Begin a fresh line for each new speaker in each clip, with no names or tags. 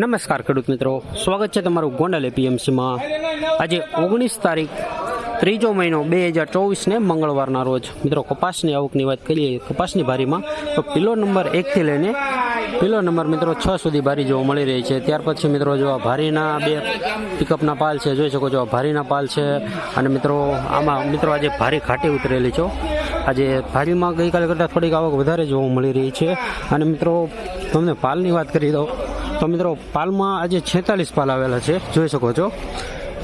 નમસ્કાર ખેડૂત મિત્રો. સ્વાગત છે તમારું ગોંડલ એપીએમસીમાં. આજે ઓગણીસ તારીખ, ત્રીજો મહિનો બે હજાર ચોવીસને મંગળવારના રોજ. મિત્રો, કપાસની આવકની વાત કરીએ, કપાસની ભારીમાં તો પિલો નંબર એકથી લઈને પિલો નંબર મિત્રો છ સુધી ભારી જોવા મળી રહી છે. ત્યાર પછી મિત્રો, જો આ ભારીના બે પિકઅપના પાલ છે, જોઈ શકો છો, આ ભારીના પાલ છે. અને મિત્રો, આમાં મિત્રો આજે ભારી ઘાટી ઉતરેલી છો આજે ભારીમાં ગઈકાલે કરતાં થોડીક આવક વધારે જોવા મળી રહી છે. અને મિત્રો, તમને પાલની વાત કરી દઉં. તો મિત્રો, પાલમાં આજે છેતાલીસ પાલ આવેલા છે. જોઈ શકો છો.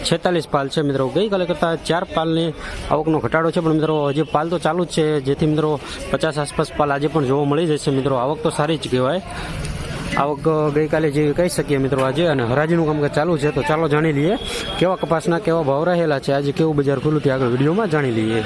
છેતાલીસ પાલ છે મિત્રો. ગઈકાલે કરતાં ચાર પાલની આવકનો ઘટાડો છે. પણ મિત્રો, હજી પાલ તો ચાલુ જ છે. જેથી મિત્રો, પચાસ આસપાસ પાલ આજે પણ જોવા મળી જશે. મિત્રો, આવક તો સારી જ કહેવાય. આવક ગઈકાલે જેવી કહી શકીએ મિત્રો આજે. અને હરાજીનું કામકાજ ચાલુ છે. તો ચાલો જાણી લઈએ. કેવા કપાસના કેવા ભાવ રહેલા છે. આજે કેવું બજાર ખુલ્લું તે આગળ વિડીયોમાં જાણી લઈએ.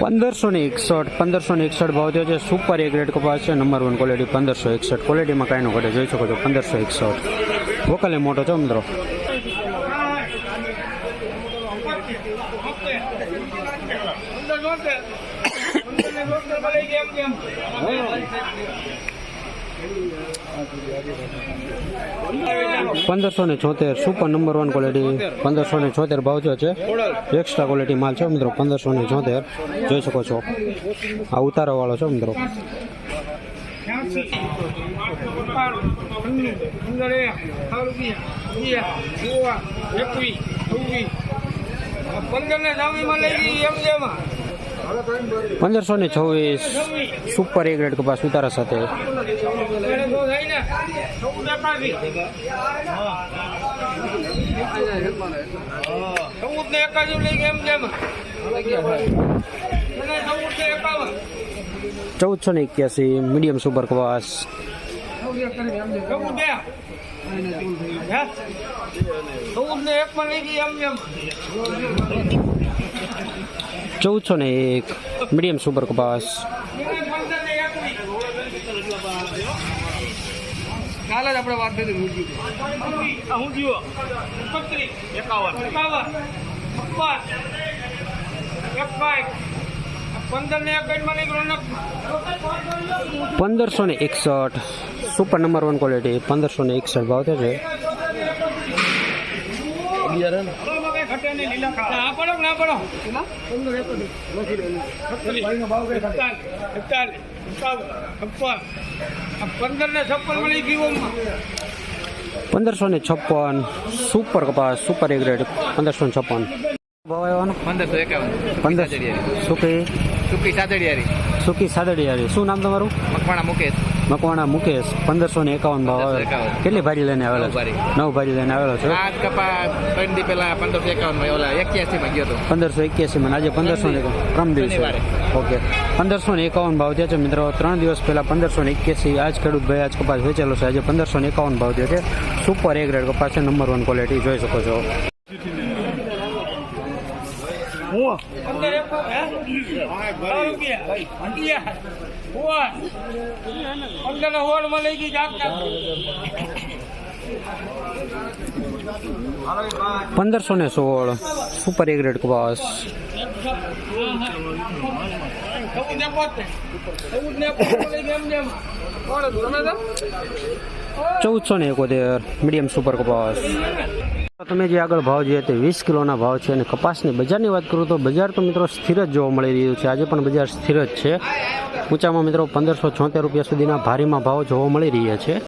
પંદરસો ને એકસઠ, પંદરસો ને એકસઠ ભાવ થયો છે. સુપર એક રેડ કપાસ છે. નંબર વન ક્વોલિટી પંદરસો એકસઠ. ક્વોલિટીમાં કાંઈ નો ઘટે. જોઈ શકો છો, પંદરસો એકસઠ. વોકલે મોટો છો મિત્રો. પંદરસો ને છોતેર સુપર નંબર વન ક્વોલિટી પંદરસો ને છોતેર ભાવ થયો છે એક્સ્ટ્રા ક્વોલિટી માલ છે મિત્રો, પંદરસો ને છોતેર. જોઈ શકો છો. આ ઉતારો વાળો છે મિત્રો.
પંદર ને સામીમાં લઈ ગઈ એમ જેમાં
પંદરસો ને છવ્વીસ સુપર એ ગ્રેડ કપાસ ઉતારા સાથે. ચૌદસો ને એક્યાસી, મીડિયમ સુપર કપાસ.
ચૌદ ને એક માં લઈ ગઈ એમ જેમ
ચૌદસો ને એક મીડિયમ સુપર કપાસ.
કાલે જ આપણે વાત હું જીવો? એકાવન.
પંદરસો ને એકસઠ. સુપર નંબર વન ક્વોલિટી પંદરસો ને એકસઠ ભાવ થયો છે
ના પડો ના પડો પંદર ને છપ્પન મળી ગયું
પંદરસો ને છપ્પન સુપર કપાસ સુપર એ ગ્રેડ પંદરસો ને છપ્પન. ભાવ આવ્યો
પંદરસો એકાવન.
પંદર સુકી
સુકી સાતડિયારી
સુકી સાદડિયારી. શું નામ તમારું?
મકવાણા મુકેશ.
મકવાણા મુકેશ પંદરસો ને એકાવન ભાવ આવે. કેટલી ભારી લઈને આવેલો
નવ ભારી.
લઈને આવેલો છે?
પંદરસો એક્યાસી માં
આજે પંદરસો ને ત્રણ દિવસે. ઓકે. પંદરસો ને એકાવન ભાવ થયા છે મિત્રો. ત્રણ દિવસ પહેલા પંદરસો ને એક્યાસી આજ ખેડૂત ભાઈ આજ કપાસ વેચેલો છે. આજે પંદરસો ને એકાવન ભાવ થયો છે. સુપર એ ગ્રેડ કપાસ છે. નંબર વન ક્વોલિટી જોઈ શકો છો.
પંદર એક હે બાર રૂપિયા અગિયાર હોળ પંદર ને હોળમાં લઈ ગઈ જાગતા
પંદરસો ને સોળ સુપર એ ગ્રેડ કપાસ
ચૌદ ને પોતે ચૌદ ને પોતે લઈ ગઈ
તમે જે આગળ ભાવ જોઈએ તે વીસ કિલોના ભાવ છે અને કપાસની બજારની વાત કરું તો બજાર તો મિત્રો સ્થિર જ જોવા મળી રહ્યું છે. આજે પણ બજાર સ્થિર જ છે. ઊંચામાં મિત્રો પંદરસો છોતેર રૂપિયા સુધીના ભારીમાં ભાવ જોવા મળી રહ્યા છે.